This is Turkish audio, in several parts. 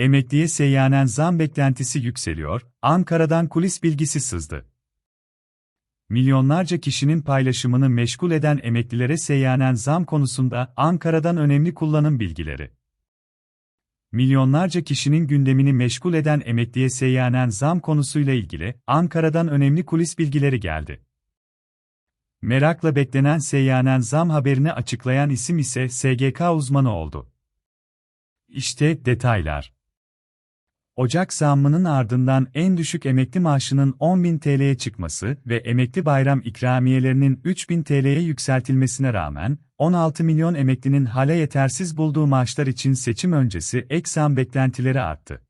Emekliye seyyanen zam beklentisi yükseliyor, Ankara'dan kulis bilgisi sızdı. Milyonlarca kişinin paylaşımını meşgul eden emeklilere seyyanen zam konusunda Ankara'dan önemli kullanım bilgileri. Milyonlarca kişinin gündemini meşgul eden emekliye seyyanen zam konusuyla ilgili Ankara'dan önemli kulis bilgileri geldi. Merakla beklenen seyyanen zam haberini açıklayan isim ise SGK uzmanı oldu. İşte detaylar. Ocak zammının ardından en düşük emekli maaşının 10.000 TL'ye çıkması ve emekli bayram ikramiyelerinin 3.000 TL'ye yükseltilmesine rağmen, 16 milyon emeklinin hala yetersiz bulduğu maaşlar için seçim öncesi ek zam beklentileri arttı.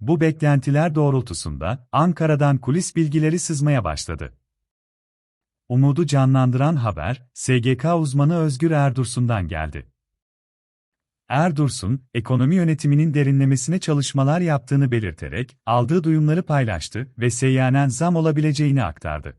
Bu beklentiler doğrultusunda Ankara'dan kulis bilgileri sızmaya başladı. Umudu canlandıran haber, SGK uzmanı Özgür Erdursun'dan geldi. Erdursun, ekonomi yönetiminin derinlemesine çalışmalar yaptığını belirterek, aldığı duyumları paylaştı ve seyyanen zam olabileceğini aktardı.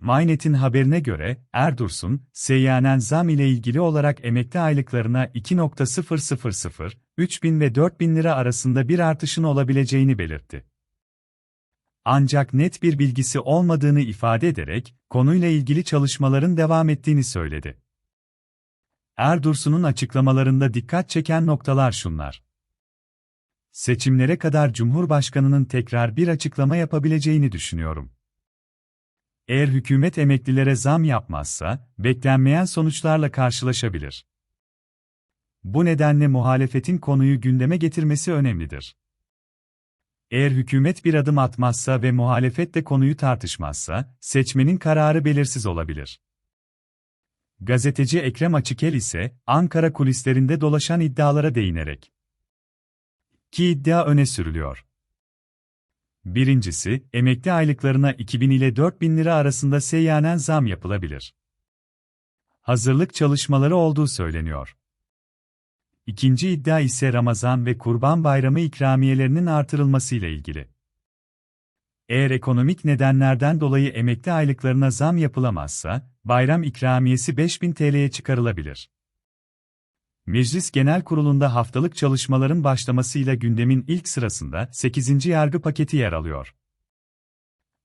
Mynet'in haberine göre, Erdursun, seyyanen zam ile ilgili olarak emekli aylıklarına 2.000, 3000 ve 4000 lira arasında bir artışın olabileceğini belirtti. Ancak net bir bilgisi olmadığını ifade ederek, konuyla ilgili çalışmaların devam ettiğini söyledi. Erdursun'un açıklamalarında dikkat çeken noktalar şunlar. Seçimlere kadar Cumhurbaşkanı'nın tekrar bir açıklama yapabileceğini düşünüyorum. Eğer hükümet emeklilere zam yapmazsa, beklenmeyen sonuçlarla karşılaşabilir. Bu nedenle muhalefetin konuyu gündeme getirmesi önemlidir. Eğer hükümet bir adım atmazsa ve muhalefet de konuyu tartışmazsa, seçmenin kararı belirsiz olabilir. Gazeteci Ekrem Açıkel ise, Ankara kulislerinde dolaşan iddialara değinerek. Ki iddia öne sürülüyor. Birincisi, emekli aylıklarına 2000 ile 4000 lira arasında seyyanen zam yapılabilir. Hazırlık çalışmaları olduğu söyleniyor. İkinci iddia ise Ramazan ve Kurban Bayramı ikramiyelerinin artırılmasıyla ilgili. Eğer ekonomik nedenlerden dolayı emekli aylıklarına zam yapılamazsa, bayram ikramiyesi 5000 TL'ye çıkarılabilir. Meclis Genel Kurulu'nda haftalık çalışmaların başlamasıyla gündemin ilk sırasında 8. yargı paketi yer alıyor.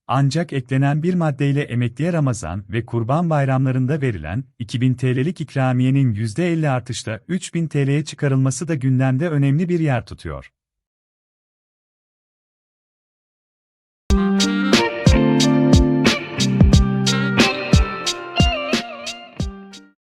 Ancak eklenen bir maddeyle emekliye Ramazan ve Kurban bayramlarında verilen 2000 TL'lik ikramiyenin %50 artışla 3000 TL'ye çıkarılması da gündemde önemli bir yer tutuyor.